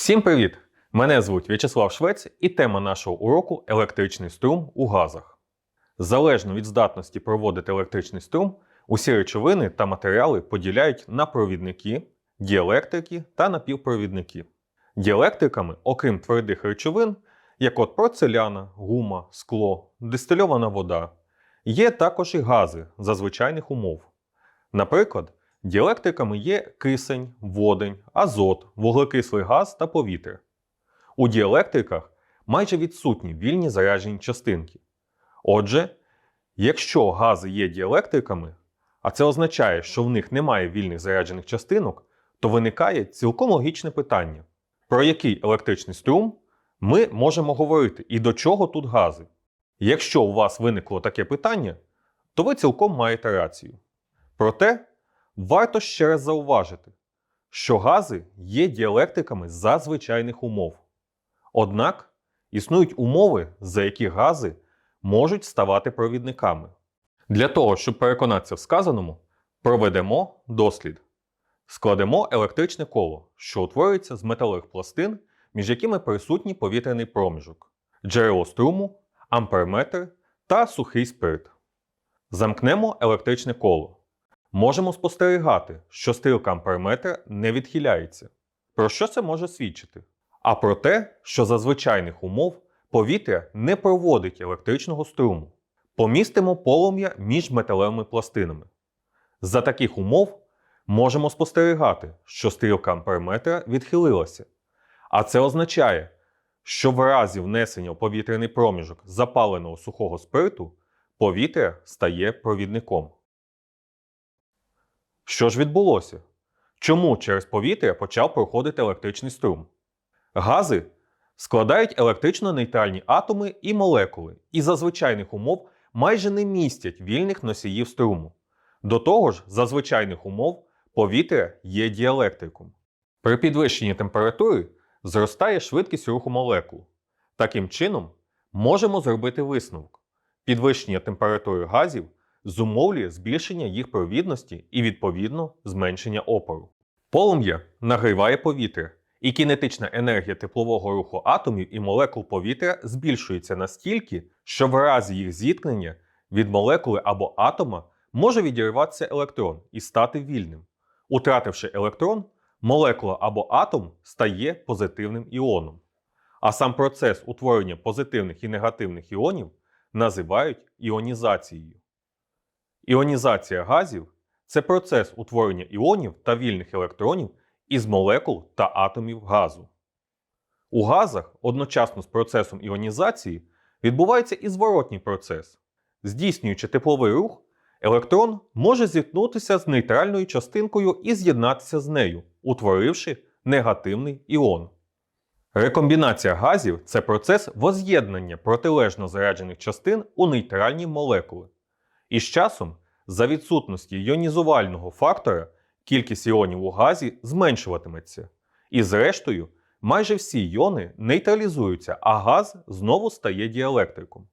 Всім привіт! Мене звуть В'ячеслав Швець і тема нашого уроку електричний струм у газах. Залежно від здатності проводити електричний струм, усі речовини та матеріали поділяють на провідники, діелектрики та напівпровідники. Діелектриками, окрім твердих речовин, як от порцеляна, гума, скло, дистильована вода, є також і гази за звичайних умов. Наприклад, діелектриками є кисень, водень, азот, вуглекислий газ та повітря. У діелектриках майже відсутні вільні заряджені частинки. Отже, якщо гази є діелектриками, а це означає, що в них немає вільних заряджених частинок, то виникає цілком логічне питання: про який електричний струм ми можемо говорити і до чого тут гази? Якщо у вас виникло таке питання, то ви цілком маєте рацію. Проте варто ще раз зауважити, що гази є діелектриками за звичайних умов. Однак існують умови, за які гази можуть ставати провідниками. Для того, щоб переконатися в сказаному, проведемо дослід. Складемо електричне коло, що утворюється з металевих пластин, між якими присутній повітряний проміжок, джерело струму, амперметр та сухий спирт. Замкнемо електричне коло. Можемо спостерігати, що стрілка амперметра не відхиляється. Про що це може свідчити? А про те, що за звичайних умов повітря не проводить електричного струму. Помістимо полум'я між металевими пластинами. За таких умов можемо спостерігати, що стрілка амперметра відхилилася. А це означає, що в разі внесення у повітряний проміжок запаленого сухого спирту повітря стає провідником. Що ж відбулося? Чому через повітря почав проходити електричний струм? Гази складають електрично нейтральні атоми і молекули, і за звичайних умов майже не містять вільних носіїв струму. До того ж, за звичайних умов повітря є діелектриком. При підвищенні температури зростає швидкість руху молекул. Таким чином, можемо зробити висновок: підвищення температури газів зумовлює збільшення їх провідності і, відповідно, зменшення опору. Полум'я нагріває повітря, і кінетична енергія теплового руху атомів і молекул повітря збільшується настільки, що в разі їх зіткнення від молекули або атома може відірватися електрон і стати вільним. Утративши електрон, молекула або атом стає позитивним іоном. А сам процес утворення позитивних і негативних іонів називають іонізацією. Іонізація газів це процес утворення іонів та вільних електронів із молекул та атомів газу. У газах одночасно з процесом іонізації відбувається і зворотній процес. Здійснюючи тепловий рух, електрон може зіткнутися з нейтральною частинкою і з'єднатися з нею, утворивши негативний іон. Рекомбінація газів це процес воз'єднання протилежно заряджених частин у нейтральні молекули. І з часом, за відсутності іонізувального фактора, кількість іонів у газі зменшуватиметься. І зрештою, майже всі іони нейтралізуються, а газ знову стає діелектриком.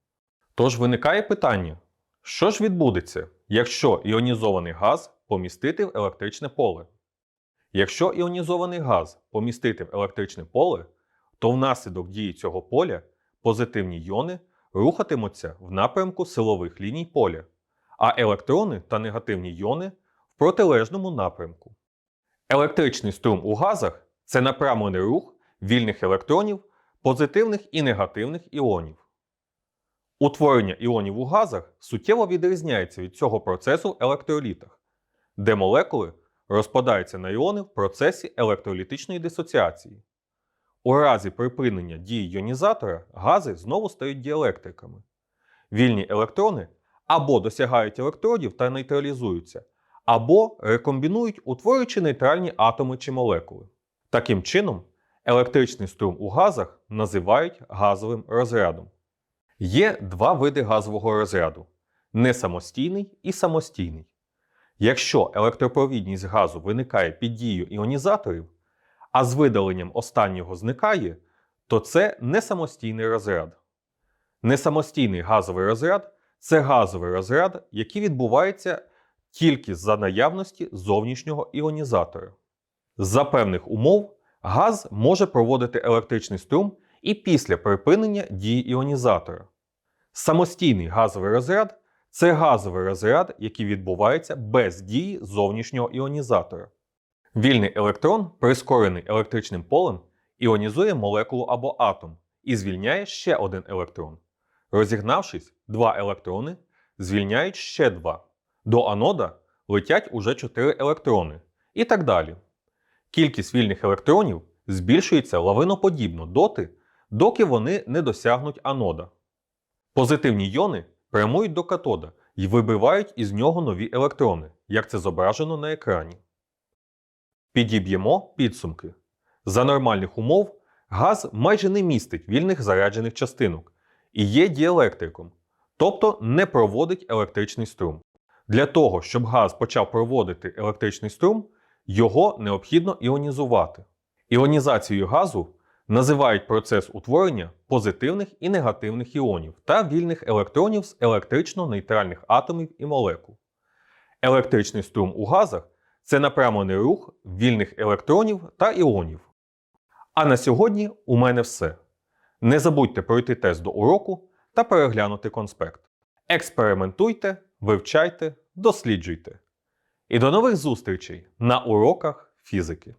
Тож виникає питання: що ж відбудеться, якщо іонізований газ помістити в електричне поле? Якщо іонізований газ помістити в електричне поле, то внаслідок дії цього поля позитивні іони рухатимуться в напрямку силових ліній поля, а електрони та негативні іони в протилежному напрямку. Електричний струм у газах це направлений рух вільних електронів, позитивних і негативних іонів. Утворення іонів у газах суттєво відрізняється від цього процесу в електролітах, де молекули розпадаються на іони в процесі електролітичної дисоціації. У разі припинення дії іонізатора гази знову стають діелектриками. Вільні електрони або досягають електродів та нейтралізуються, або рекомбінують, утворюючи нейтральні атоми чи молекули. Таким чином, електричний струм у газах називають газовим розрядом. Є два види газового розряду несамостійний і самостійний. Якщо електропровідність газу виникає під дією іонізаторів, а з видаленням останнього зникає, то це несамостійний розряд. Несамостійний газовий розряд це газовий розряд, який відбувається тільки за наявності зовнішнього іонізатора. За певних умов Газ може проводити електричний струм і після припинення дії іонізатора. Самостійний газовий розряд це газовий розряд, який відбувається без дії зовнішнього іонізатора. Вільний електрон, прискорений електричним полем, іонізує молекулу або атом і звільняє ще один електрон. Розігнавшись, два електрони звільняють ще два. До анода летять уже 4 електрони і так далі. Кількість вільних електронів збільшується лавиноподібно доти, доки вони не досягнуть анода. Позитивні йони прямують до катода і вибивають із нього нові електрони, як це зображено на екрані. Підіб'ємо підсумки. За нормальних умов газ майже не містить вільних заряджених частинок і є діелектриком, тобто не проводить електричний струм. Для того, щоб газ почав проводити електричний струм, його необхідно іонізувати. Іонізацією газу називають процес утворення позитивних і негативних іонів та вільних електронів з електрично-нейтральних атомів і молекул. Електричний струм у газах це напрямлений рух вільних електронів та іонів. А на сьогодні у мене все. Не забудьте пройти тест до уроку та переглянути конспект. Експериментуйте, вивчайте, досліджуйте. І до нових зустрічей на уроках фізики.